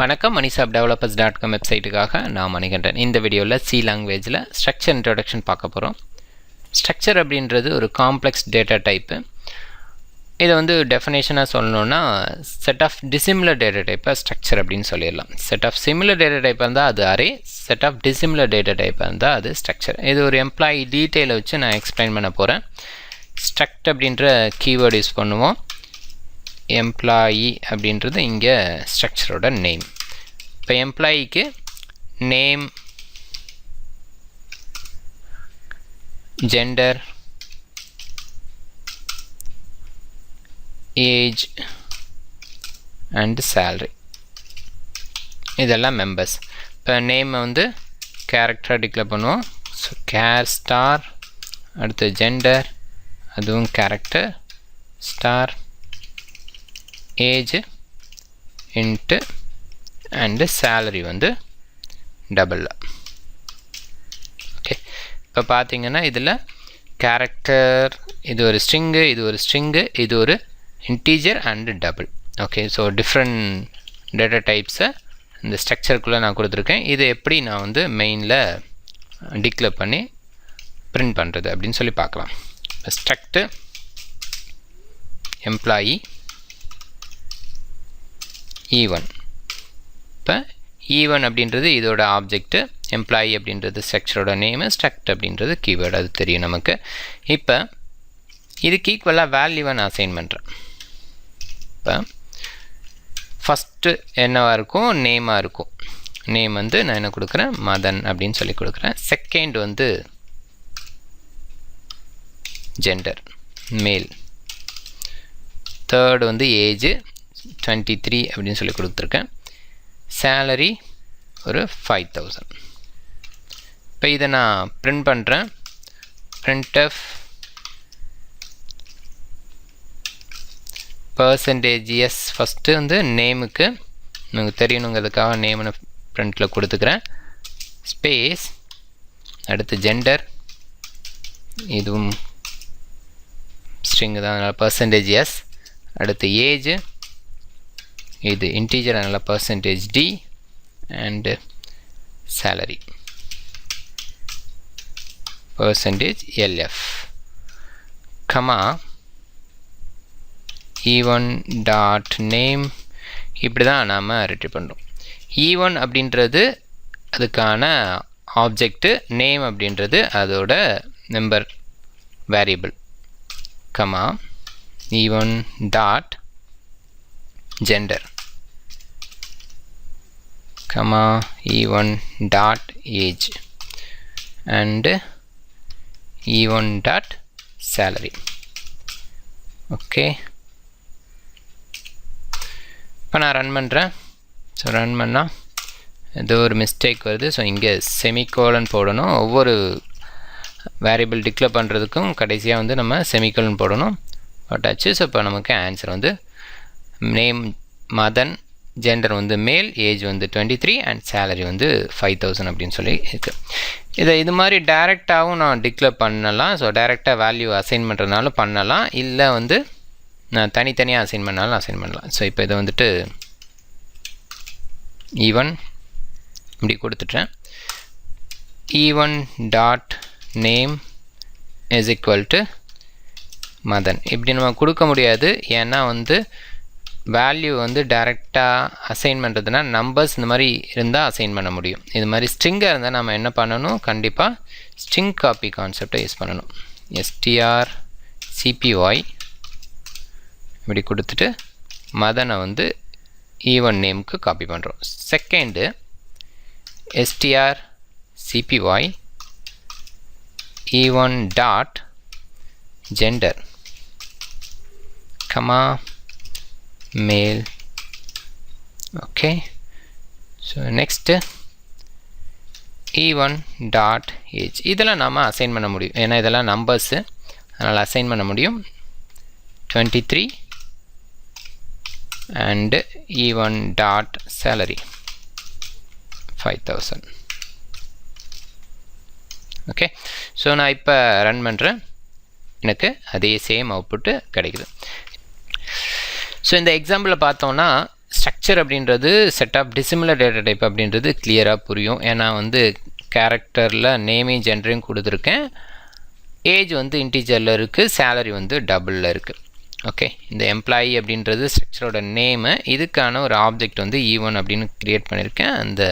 வணக்கம் மணிசாப் developers dot com வெப்சைட்டுக்காக நான் மணிகண்டன். இந்த வீடியோவில் சி லாங்குவேஜில் ஸ்ட்ரக்சர் இன்ட்ரொடக்ஷன் பார்க்க போகிறோம் ஸ்ட்ரக்சர் அப்படின்றது ஒரு காம்ப்ளெக்ஸ் டேட்டா டைப்பு இதை வந்து டெஃபினேஷனாக சொல்லணுன்னா செட் ஆஃப் டிசிமிலர் டேட்டா டைப்பை ஸ்ட்ரக்சர் அப்படின்னு சொல்லிடலாம். செட் ஆஃப் சிமிலர் டேட்டா டைப்பாக இருந்தால் அது array set of dissimilar data டைப்பாக இருந்தால் அது ஸ்ட்ரக்சர் இது ஒரு எம்ப்ளாயி டீட்டெயிலை வச்சு நான் எக்ஸ்பிளைன் பண்ண போகிறேன் ஸ்ட்ரக்ட் அப்படின்ற கீவேர்டு யூஸ் பண்ணுவோம். எம்ப்ளாயி அப்படின்றது இங்கே ஸ்ட்ரக்சரோட நேம் இப்போ எம்ப்ளாயிக்கு name gender age and salary இதெல்லாம் மெம்பர்ஸ் இப்போ நேமை வந்து கேரக்டராக டிக்ளேர் பண்ணுவோம். ஸோ கேர் ஸ்டார் அடுத்து ஜெண்டர் அதுவும் character star age int and salary வந்து டபுள் ஓகே இப்போ பார்த்தீங்கன்னா இதில் கேரக்டர் இது ஒரு ஸ்ட்ரிங்கு இது ஒரு ஸ்ட்ரிங்கு இது ஒரு integer and double okay so different data டைப்ஸை இந்த ஸ்ட்ரக்சருக்குள்ளே நான் கொடுத்துருக்கேன். இது எப்படி நான் வந்து மெயினில் டிக்ளேர் பண்ணி பிரிண்ட் பண்ணுறது அப்படின்னு சொல்லி பார்க்கலாம். ஸ்ட்ரக்ட்டு ஸ்ட்ரக்டு எம்ப்ளாயி ஈவன் இப்போ ஈவன் அப்படின்றது இதோட ஆப்ஜெக்ட்டு எம்ப்ளாயி அப்படின்றது ஸ்ட்ரக்சரோட நேமு ஸ்ட்ரக்ட் அப்படின்றது கீவேர்டு அது தெரியும் நமக்கு. இப்போ இதுக்கு ஈக்குவலாக வேல்யூவை நான் அசைன் பண்ணுறேன் இப்போ ஃபஸ்ட்டு என்னவாக இருக்கும்? நேமாக இருக்கும். நேம் வந்து நான் என்ன கொடுக்குறேன்? மதன் அப்படின்னு சொல்லி கொடுக்குறேன். செகண்ட் வந்து ஜெண்டர் மேல் தேர்டு வந்து ஏஜு டுவெண்ட்டி த்ரீ அப்படின்னு சொல்லி கொடுத்துருக்கேன். சேலரி ஒரு ஃபைவ் தௌசண்ட் இப்போ இதை நான் ப்ரிண்ட் பண்ணுறேன் printf percentage S first வந்து நேமுக்கு நமக்கு தெரியணுங்கிறதுக்காக நேம்னு ப்ரிண்டில் கொடுத்துக்கிறேன். ஸ்பேஸ் அடுத்து ஜெண்டர் இதுவும் ஸ்ட்ரிங்கு தான் அதனால் பர்சன்டேஜ் எஸ் அடுத்து ஏஜ் இது இன்டீஜர் அதனால் percentage D and salary percentage LF comma e one dot name இப்படி தான் நாம் ரிட்ரீவ் பண்ணுறோம் ஈவன் அப்படின்றது அதுக்கான ஆப்ஜெக்ட்டு நேம் அப்படின்றது அதோட number variable comma e one dot gender. Comma e1 dot age. And e1 dot salary. Okay இப்போ நான் ரன் பண்ணுறேன் ஸோ ரன் பண்ணால் ஏதோ ஒரு மிஸ்டேக் வருது. ஸோ இங்கே செமிகோலன் போடணும். ஒவ்வொரு வேரியபிள் டிக்ளேர் பண்ணுறதுக்கும் கடைசியாக வந்து நம்ம செமிகோலன் போடணும். போட்டாச்சு ஸோ இப்போ நமக்கு ஆன்சர் வந்து நேம் மதன் ஜெண்டர் வந்து மேல் ஏஜ் வந்து டுவெண்ட்டி த்ரீ அண்ட் சேலரி வந்து ஃபைவ் தௌசண்ட் அப்படின்னு சொல்லி இருக்குது இதை இது மாதிரி டைரெக்டாகவும் நான் டிக்ளேர் பண்ணலாம். ஸோ டைரெக்டாக வேல்யூ அசைன் பண்ணுறதுனாலும் பண்ணலாம். இல்லை வந்து நான் தனித்தனியாக அசைன் பண்ணாலும் அசைன் பண்ணலாம். ஸோ இப்போ இதை வந்துட்டு ஈவன் இப்படி கொடுத்துட்டேன். E one dot name is equal to Madhan. இப்படி நம்ம கொடுக்க முடியாது. ஏன்னா வந்து வேல்யூ வந்து டைரெக்டாக அசைன் பண்ணுறதுனா நம்பர்ஸ் இந்த மாதிரி இருந்தால் அசைன் பண்ண முடியும். இது மாதிரி ஸ்ட்ரிங்காக இருந்தால் நம்ம என்ன பண்ணணும்? கண்டிப்பாக ஸ்ட்ரிங் காப்பி கான்செப்டை யூஸ் பண்ணணும். எஸ்டிஆர் சிபிஒய் இப்படி கொடுத்துட்டு மதனை வந்து ஈவன் நேமுக்கு காப்பி பண்ணுறோம் second STR CPY e one dot gender comma male okay. So next. E1 dot age இதெல்லாம் நாம் அசைன் பண்ண முடியும். ஏன்னா இதெல்லாம் நம்பர்ஸு அதனால் அசைன் பண்ண முடியும். Twenty three and e one dot salary five thousand okay so நான் இப்போ ரன் பண்ணுறேன் எனக்கு அதே சேம் அவுட்புட்டு கிடைக்குது. ஸோ இந்த எக்ஸாம்பிளில் பார்த்தோம்னா ஸ்ட்ரக்சர் அப்படின்றது set of dissimilar data type அப்படின்றது கிளியராக புரியும். ஏன்னா வந்து கேரக்டரில் நேமையும் ஜென்டரையும் கொடுத்துருக்கேன். ஏஜ் வந்து இன்டீஜரில் இருக்குது சேலரி வந்து டபுளில் இருக்குது ஓகே இந்த எம்ப்ளாயி அப்படின்றது ஸ்ட்ரக்சரோட நேமு இதுக்கான ஒரு ஆப்ஜெக்ட் வந்து e ஈவன் அப்படின்னு க்ரியேட் பண்ணியிருக்கேன் அந்த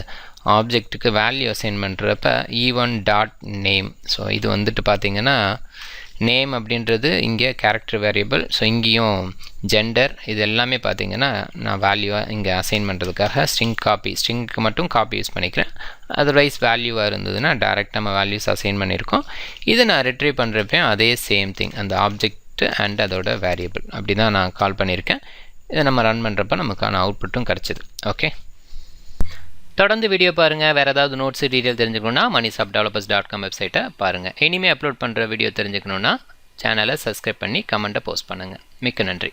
ஆப்ஜெக்ட்டுக்கு வேல்யூ அசைன் பண்ணுறப்ப e one dot name so இது வந்துட்டு பார்த்தீங்கன்னா நேம் அப்படின்றது இங்கே கேரக்டர் வேரியபிள் ஸோ இங்கேயும் ஜெண்டர் இது எல்லாமே பார்த்தீங்கன்னா நான் வேல்யூவாக இங்கே அசைன் பண்ணுறதுக்காக ஸ்ட்ரிங் காப்பி ஸ்ட்ரிங்க்கு மட்டும் காப்பி யூஸ் பண்ணிக்கிறேன். அதர்வைஸ் வேல்யூவாக இருந்ததுன்னா டேரெக்ட் நம்ம வேல்யூஸ் அசைன் பண்ணியிருக்கோம். இதை நான் ரிட்ரீவ் பண்ணுறப்பையும் அதே சேம் திங் அந்த ஆப்ஜெக்ட் அண்ட் அதோட வேரியபிள் அப்படி தான் நான் கால் பண்ணியிருக்கேன். இதை நம்ம ரன் பண்ணுறப்ப நமக்கான அவுட்புட்டும் கிடச்சிது. ஓகே தொடர்ந்து வீடியோ பாருங்கள் வேறு ஏதாவது நோட்ஸ் டீட்டெயில் தெரிஞ்சுக்கணுன்னா மணிசாப் டெவலப்பர்ஸ் டாட் காம் வெப்சைட்டை பாருங்கள் இனிமேல் அப்லோட் பண்ணுற வீடியோ தெரிஞ்சுக்கணுன்னா சேனலை சப்ஸ்கிரைப் பண்ணி கமெண்ட்டை போஸ்ட் பண்ணுங்கள் மிக்க நன்றி.